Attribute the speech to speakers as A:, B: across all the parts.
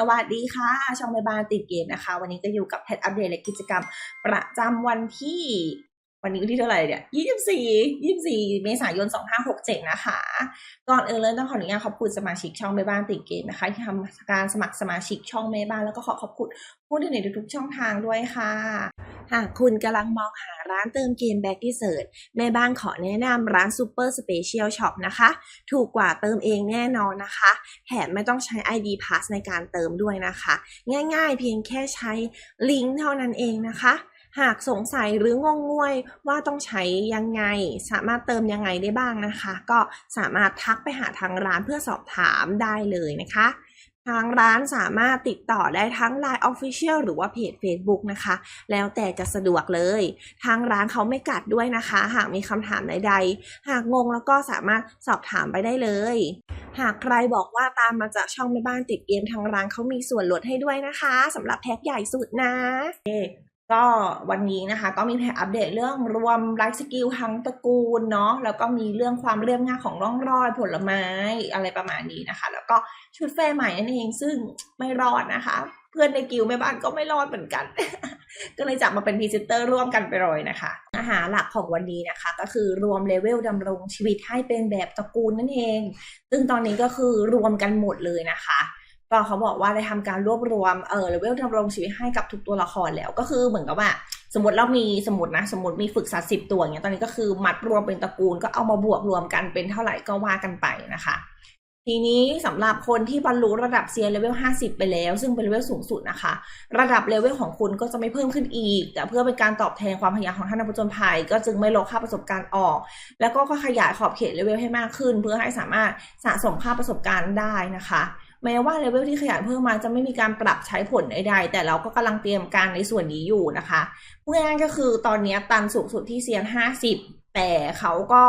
A: สวัสดีค่ะ ช่องแม่บ้านติดเกมนะคะ วันนี้จะอยู่กับแพทอัปเดตและกิจกรรม ประจำวันที่ วันนี้วันที่เท่าไหร่เนี่ย24 24 เมษายน 2567 นะคะ ก่อนอื่นเลยต้องขออนุญาตขอบคุณสมาชิกช่องแม่บ้านติดเกมนะคะ ที่ทำการสมัครสมาชิกช่องแม่บ้านแล้วก็ขอขอบคุณผู้ดูในทุกๆช่องทางด้วยค่ะ หากคุณกำลังมองหาร้านเติมเกมแบ็กที่เสิร์ชแม่บ้านขอแนะนำร้าน Super Special Shop นะคะ ถูกกว่าเติมเองแน่นอนนะคะ แถมไม่ต้องใช้ ID Pass ในการเติมด้วยนะคะ ง่ายๆเพียงแค่ใช้ลิงก์เท่านั้นเองนะคะหากสงสัยหรืองงงวยว่าต้องใช้ยังไง สามารถเติมยังไงได้บ้างนะคะ ก็สามารถทักไปหาทางร้านเพื่อสอบถามได้เลยนะคะ ทางร้านสามารถติดต่อได้ทั้ง Line Official หรือว่าเพจ Facebook นะคะ แล้วแต่จะสะดวกเลย ทางร้านเขาไม่กัดด้วยนะคะ หากมีคำถามใดๆ หากงงแล้วก็สามารถสอบถามไปได้เลย หากใครบอกว่าตามมาจากช่องแม่บ้านติดเกมทางร้านเขามีส่วนลดให้ด้วยนะคะสำหรับแพ็คใหญ่สุดนะ ก็วันนี้นะคะก็มีแพ็คอัปเดตเรื่องรวมไลฟ์สกิลทั้งตระกูลเนาะแล้วก็มีเรื่องความเรียบง่ายของร่องรอยผลไม้อะไรประมาณนี้นะคะ แล้วก็ชุดแฟร์ใหม่นั่นเองซึ่งไม่รอดนะคะ เพื่อนในกิลแม่บ้านก็ไม่รอดเหมือนกัน ก็เลยจับมาเป็นพรีเซนเตอร์ร่วมกันไปเลยนะคะอาหารหลักของวันนี้นะคะ ก็คือรวมเลเวลดำรงชีวิตให้เป็นแบบตระกูลนั่นเอง ซึ่งตอนนี้ก็คือรวมกันหมดเลยนะคะ ก็เขาบอกว่าได้ทำการรวบรวมเออเลเวลดำรงชีวิตให้กับทุกตัวละครแล้ว ก็คือเหมือนกับว่า สมมติเรามีสมมตินะ สมมติมีฝึกสัตว์สิบตัวอย่างเงี้ยตอนนี้ก็คือมัดรวมเป็นตระกูลก็เอามาบวกรวมกันเป็นเท่าไหร่ก็ว่ากันไปนะคะ ทีนี้สำหรับคนที่บรรลุระดับเซียนเลเวล50ไปแล้ว ซึ่งเป็นเลเวลสูงสุดนะคะ ระดับเลเวลของคุณก็จะไม่เพิ่มขึ้นอีก แต่เพื่อเป็นการตอบแทนความพยายามของท่านนักผจญภัย ก็จึงไม่ลดค่าประสบการณ์ออก แล้วก็ขยายขอบเขตเลเวลให้มากขึ้น เพื่อให้สามารถสะสมค่าประสบการณ์ได้นะคะ แม้ว่าเลเวลที่ขยายเพิ่มมาจะไม่มีการปรับใช้ผลใดๆแต่เราก็กำลังเตรียมการในส่วนนี้อยู่นะคะพูดง่ายๆก็คือตอนนี้ตันสูงสุดที่เซียน 50 แต่เขาก็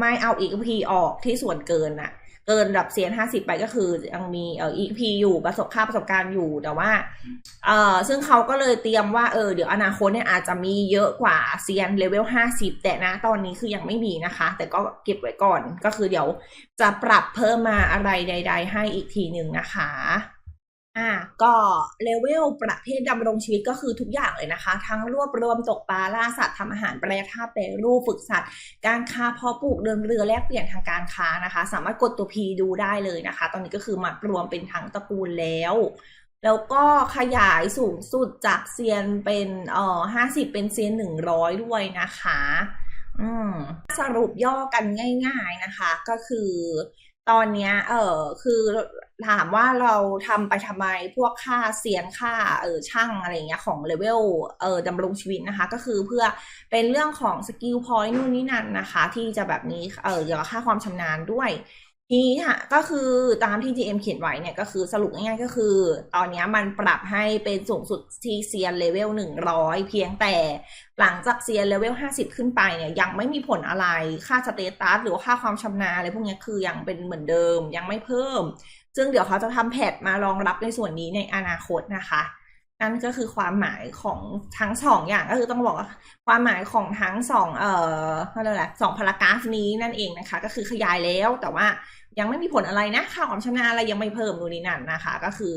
A: ไม่เอาอีกพีออกที่ส่วนเกินอะ เกินระดับเซียน50ไปก็คือยังมีเอ่อ EP อยู่ประสบค่าประสบการณ์อยู่แต่ว่าเอ่อซึ่งเขาก็เลยเตรียมว่าเออเดี๋ยวอนาคตเนี่ยอาจจะมีเยอะกว่าเซียนเลเวล50แต่นะตอนนี้คือยังไม่มีนะคะ แต่ก็เก็บไว้ก่อนก็คือเดี๋ยวจะปรับเพิ่มมาอะไรใด ๆ ให้อีกทีหนึ่งนะคะ อ่าก็เลเวลประเภทดำรงชีวิตก็คือทุกอย่างเลยนะคะ ทั้งรวบรวมตกปลาล่าสัตว์ทำอาหารแปรธาตุแปรรูปฝึกสัตว์ การค้าเพาะปลูกเดินเรือแลกเปลี่ยนทางการค้านะคะ สามารถกดตัว P ดูได้เลยนะคะ ตอนนี้ก็คือมัดรวมเป็นทั้งตระกูลแล้ว แล้วก็ขยายสูงสุดจากเซียนเป็นเอ่อห้าสิบเป็นเซียนหนึ่งร้อยด้วยนะคะอืมสรุปย่อกันง่าย ๆนะคะ ก็คือตอนเนี้ย เออคือ ถามว่าเราทำไปทำไมพวกค่าเสียงค่าเออช่างอะไรเงี้ยของเลเวลเออดำรงชีวิตนะคะ ก็คือเพื่อเป็นเรื่องของสกิลพอยต์นู่นนี่นั่นนะคะ ที่จะแบบนี้เออเกี่ยวกับค่าความชำนาญด้วย ทีนี้ค่ะก็คือตามที่ GM เขียนไว้เนี่ยก็คือสรุปง่ายๆก็คือ ตอนนี้มันปรับให้เป็นสูงสุดที่เซียนเลเวล100เพียงแต่หลังจากเซียนเลเวล50ขึ้นไปเนี่ยยังไม่มีผลอะไรค่าสเตตัสหรือว่าค่าความชำนาญอะไรพวกนี้คือยังเป็นเหมือนเดิมยังไม่เพิ่ม ซึ่งเดี๋ยวเขาจะทำแพทมารองรับในส่วนนี้ในอนาคตนะคะ นั่นก็คือความหมายของทั้งสองอย่างก็คือต้องบอกว่าความหมายของทั้งสองเอ่อเขาเรียกอะสองพารากราฟนี้นั่นเองนะคะ ก็คือขยายแล้วแต่ว่ายังไม่มีผลอะไรนะค่าความชำนาญอะไรยังไม่เพิ่มนู่นนี่นั่นนะคะ ก็คือ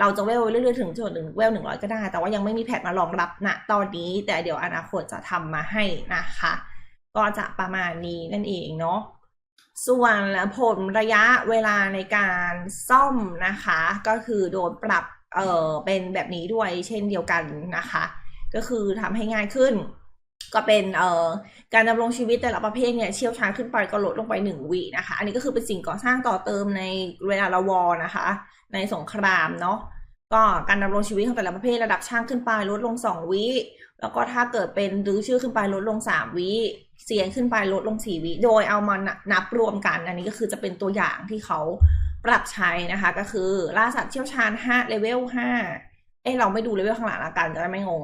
A: เราจะเวลเรื่อยๆถึงจุดหนึ่งเวลหนึ่งร้อยก็ได้ แต่ว่ายังไม่มีแพทมารองรับณตอนนี้ แต่เดี๋ยวอนาคตจะทำมาให้นะคะ ก็จะประมาณนี้นั่นเองเนาะ ส่วนผลระยะเวลาในการซ่อมนะคะ ก็คือโดนปรับเออเป็นแบบนี้ด้วยเช่นเดียวกันนะคะ ก็คือทำให้ง่ายขึ้น ก็เป็นเอ่อการดำรงชีวิตแต่ละประเภทเนี่ยเชี่ยวชาญขึ้นไปก็ลดลงไปหนึ่งวินะคะ อันนี้ก็คือเป็นสิ่งก่อสร้างต่อเติมในเวลาเราวอนะคะ ในสงครามเนาะก็การดำรงชีวิตของแต่ละประเภทระดับช่างขึ้นไปลดลงสองวิแล้วก็ถ้าเกิดเป็นรื้อชื่อขึ้นไปลดลงสามวิ เสียงขึ้นไปลดลงสี่วิ โดยเอามานับรวมกัน อันนี้ก็คือจะเป็นตัวอย่างที่เขาปรับใช้นะคะ ก็คือล่าสัตว์เชี่ยวชาญห้าเลเวลห้าเอ้เราไม่ดูเลเวลข้างหลังละกันจะได้ไม่งง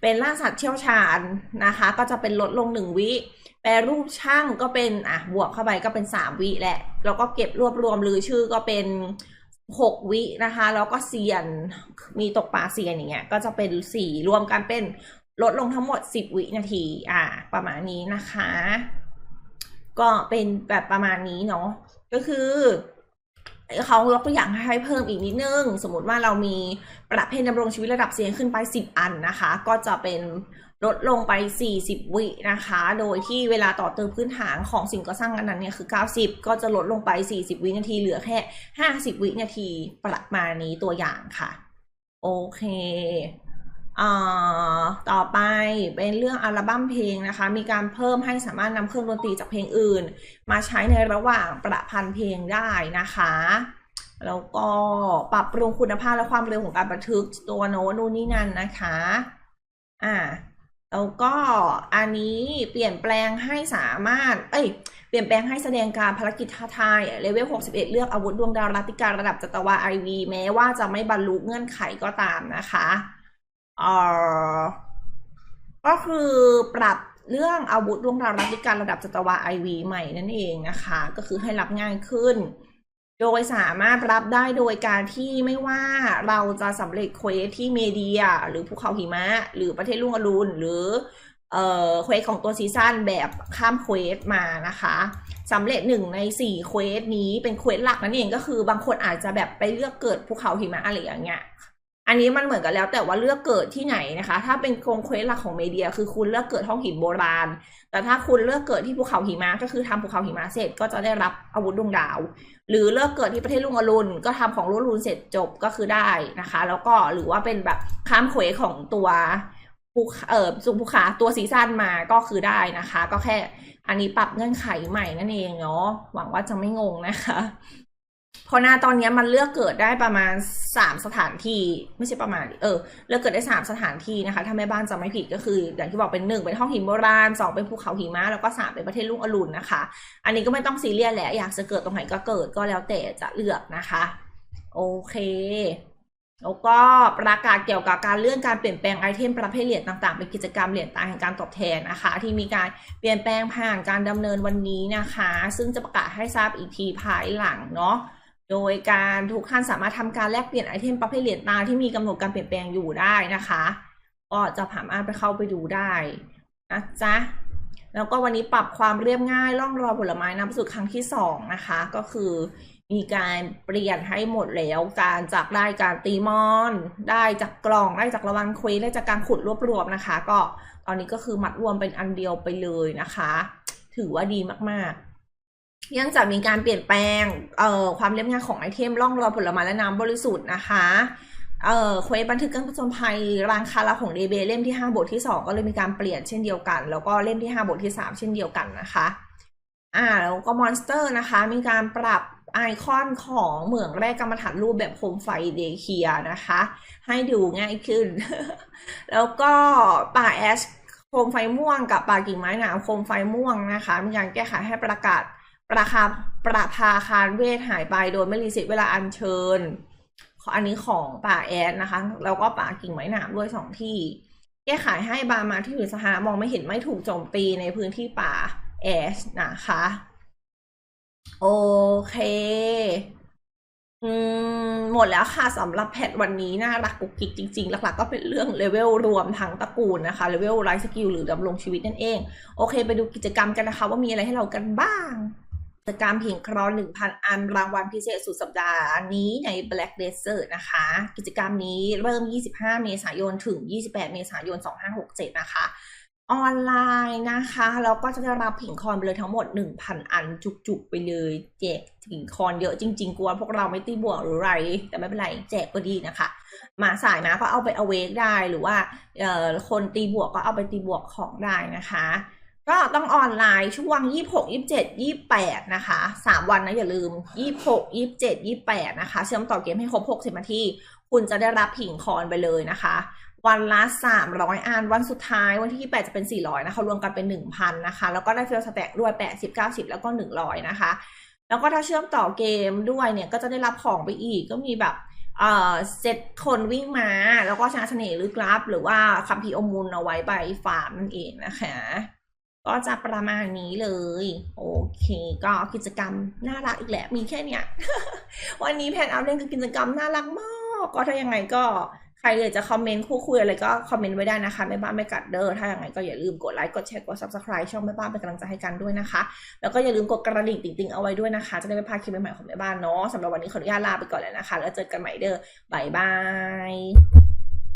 A: เป็นล่าสัตว์เชี่ยวชาญนะคะ ก็จะเป็นลดลงหนึ่งวิแปรรูปช่างก็เป็นอะบวกเข้าไปก็เป็นสามวิแหละ แล้วก็เก็บรวบรวมลือชื่อก็เป็นหกวินะคะ แล้วก็เซียนมีตกปลาเซียนอย่างเงี้ยก็จะเป็นสี่รวมกันเป็น ลดลงทั้งหมดสิบวินาที อ่า ประมาณนี้นะคะ ก็เป็นแบบประมาณนี้เนาะ ก็คือเขายกตัวอย่างให้เพิ่มอีกนิดนึง สมมติว่าเรามีประเภทดำรงชีวิตระดับเสียงขึ้นไป 10 อันนะคะ ก็จะเป็นลดลงไป 40 วินะคะ โดยที่เวลาต่อเติมพื้นฐานของสิ่งก่อสร้างอันนั้นเนี่ยคือ 90 ก็จะลดลงไป 40 วินาทีเหลือแค่ 50 วินาทีประมาณนี้ตัวอย่างค่ะ โอเค ต่อไปเป็นเรื่องอัลบั้มเพลงนะคะ มีการเพิ่มให้สามารถนำเครื่องดนตรีจากเพลงอื่น มาใช้ในระหว่างประพันธ์เพลงได้นะคะ แล้วก็ปรับปรุงคุณภาพและความเร็วของการบันทึกตัวโน้ตนู่นนี่นั่นนะคะอ่าแล้วก็อันนี้เปลี่ยนแปลงให้สามารถ เอ้ย เปลี่ยนแปลงให้แสดงการภารกิจท้าทายเลเวล 61 เลือกอาวุธดวงดาวรัติการระดับจัตวาไอวีแม้ว่าจะไม่บรรลุเงื่อนไขก็ตามนะคะ เอ่อก็คือปรับเรื่องอาวุธดวงดาวรัตติการระดับจัตวาไอวีใหม่นั่นเองนะคะ ก็คือให้รับง่ายขึ้น โดยสามารถรับได้โดยการที่ไม่ว่าเราจะสำเร็จเควสที่เมเดีย หรือภูเขาหิมะ หรือประเทศลุงอรุณหรือเอ่อเควสของตัวซีซั่นแบบข้ามเควสมานะคะสำเร็จหนึ่งในสี่เควสนี้เป็นเควสหลักนั่นเองก็คือบางคนอาจจะแบบไปเลือกเกิดภูเขาหิมะอะไรอย่างเงี้ย อันนี้มันเหมือนกันแล้วแต่ว่าเลือกเกิดที่ไหนนะคะ ถ้าเป็นโครงเควสหลักของเมเดีย คือคุณเลือกเกิดห้องหินโบราณ แต่ถ้าคุณเลือกเกิดที่ภูเขาหิมะก็คือทำภูเขาหิมะเสร็จก็จะได้รับอาวุธดวงดาว หรือเลือกเกิดที่ประเทศลุงอรุณก็ทำของลุงอรุณเสร็จจบก็คือได้นะคะ แล้วก็หรือว่าเป็นแบบข้ามเควสของตัวภูเอ่อสุภูขาตัวซีซั่นมาก็คือได้นะคะ ก็แค่อันนี้ปรับเงื่อนไขใหม่นั่นเองเนาะหวังว่าจะไม่งงนะคะ พราะหน้าตอนนี้มันเลือกเกิดได้ประมาณสามสถานที่ ไม่ใช่ประมาณ เออ เลือกเกิดได้สามสถานที่นะคะ ถ้าแม่บ้านจำไม่ผิดก็คือ อย่างที่บอกเป็นหนึ่งเป็นห้องหินโบราณสองเป็นภูเขาหิมะแล้วก็สามเป็นประเทศลุงอรุณนะคะ อันนี้ก็ไม่ต้องซีเรียสแหละอยากจะเกิดตรงไหนก็เกิดก็แล้วแต่จะเลือกนะคะ โอเคแล้วก็ประกาศเกี่ยวกับการเลื่อนการเปลี่ยนแปลงไอเทมประเภทเหรียญต่างๆ เป็นกิจกรรมเหรียญตาแห่งการตอบแทนนะคะ ที่มีการเปลี่ยนแปลงผ่านการดำเนินวันนี้นะคะ ซึ่งจะประกาศให้ทราบอีกทีภายหลังเนาะ โดยการทุกท่านสามารถทำการแลกเปลี่ยนไอเทมประเภทเหรียญตาที่มีกำหนดการเปลี่ยนแปลงอยู่ได้นะคะ ก็จะสามารถไปเข้าไปดูได้นะจ๊ะแล้วก็วันนี้ปรับความเรียบง่ายล่องรอยผลไม้น้ำสุดครั้งที่สองนะคะ ก็คือมีการเปลี่ยนให้หมดแล้วการจากได้การตีมอน ได้จากกล่องได้จากระวันเควสได้จากการขุดรวบรวมนะคะ ก็ตอนนี้ก็คือมัดรวมเป็นอันเดียวไปเลยนะคะ ถือว่าดีมากๆ ยังจะมีการเปลี่ยนแปลงเอ่อความเรียบง่ายของไอเทมล่องรอยผลไม้และน้ำบริสุทธิ์นะคะเอ่อเควสบันทึกการผจญภัยรางคาราของเดเบเล่มที่ 5 บทที่ 2 ก็เลยมีการเปลี่ยนเช่นเดียวกัน แล้วก็เล่มที่ 5 บทที่ 3 เช่นเดียวกันนะคะอ่าแล้วก็มอนสเตอร์นะคะ มีการปรับไอคอนของเหมืองแรกกรรมฐานรูปแบบโคมไฟเดเคียนะคะ ให้ดูง่ายขึ้น แล้วก็ป่าแอชโคมไฟม่วงกับป่ากิ่งไม้หนามโคมไฟม่วงนะคะ มีการแก้ไขให้ประกาศ ราคาประภาคารเวทหายไปโดยไม่รีเซ็ตเวลาอัญเชิญอันนี้ของป่าแอดนะคะ แล้วก็ป่ากิ่งไม้หนามด้วยสองที่ แก้ไขให้บามาที่อยู่สถานะมองไม่เห็นไม่ถูกโจมตีในพื้นที่ป่าแอชนะคะ โอเค อืม หมดแล้วค่ะสำหรับแพทวันนี้น่ารักกุกกิกจริงๆ หลักๆ ก็เป็นเรื่องเลเวลรวมทั้งตระกูลนะคะเลเวลไลฟ์สกิลหรือดำรงชีวิตนั่นเอง โอเค ไปดูกิจกรรมกันนะคะ ว่ามีอะไรให้เรากันบ้าง กิจกรรมเพียงครอ1,000 อันรางวัลพิเศษสุดสัปดาห์นี้ใน Black Desert นะคะ กิจกรรมนี้เริ่ม 25 เมษายน ถึง 28 เมษายน 2567 นะคะ ออนไลน์นะคะ แล้วก็จะได้รับผิงคอนไปเลยทั้งหมด 1,000 อันจุกๆ ไปเลยแจกผิงคอนเยอะจริง ๆ กลัวพวกเราไม่ตีบวกหรือไร แต่ไม่เป็นไร แจกก็ดีนะคะ มาสายมาก็เอาไปเอาเวกได้หรือว่าคนตีบวกก็เอาไปตีบวกของได้นะคะ ก็ต้องออนไลน์ช่วง 26 27 28 นะคะ 3 วันนะอย่าลืม 26 27 28 นะคะ เชื่อมต่อเกมให้ครบ 60นาที คุณจะได้รับผิงคอนไปเลยนะคะ วันละ 300 อัน วันสุดท้ายวันที่ 28 จะเป็น 400 นะคะ รวมกันเป็น 1,000 นะคะ แล้วก็ได้เฟลสแต็กด้วย 80 90 แล้วก็ 100 นะคะ แล้วก็ถ้าเชื่อมต่อเกมด้วยเนี่ย ก็จะได้รับของไปอีก ก็มีแบบเอ่อเซตคนวิ่งมา แล้วก็ชาเสน่ห์ลึกลับหรือว่าคัมภีร์อมูลเอาไว้ใบฟาร์มนั่นเองนะคะ ก็จะประมาณนี้เลย โอเค ก็กิจกรรมน่ารักอีกแหละมีแค่เนี้ย วันนี้แพนเอาเล่นคือกิจกรรมน่ารักมาก ก็ถ้ายังไงก็ใครอยากจะคอมเมนต์คู่คุยอะไรก็คอมเมนต์ไว้ได้นะคะแม่บ้านไม่กัดเด้อถ้าอย่างไรก็อย่าลืมกดไลค์กดแชร์กด subscribe ช่องแม่บ้านเป็นกำลังใจให้กันด้วยนะคะ แล้วก็อย่าลืมกดกระดิ่งติ๊งๆเอาไว้ด้วยนะคะ จะได้ไม่พลาดคลิปใหม่ๆของแม่บ้านเนาะสำหรับวันนี้ขออนุญาตลาไปก่อนแล้วนะคะ แล้วเจอกันใหม่เด้อบายบาย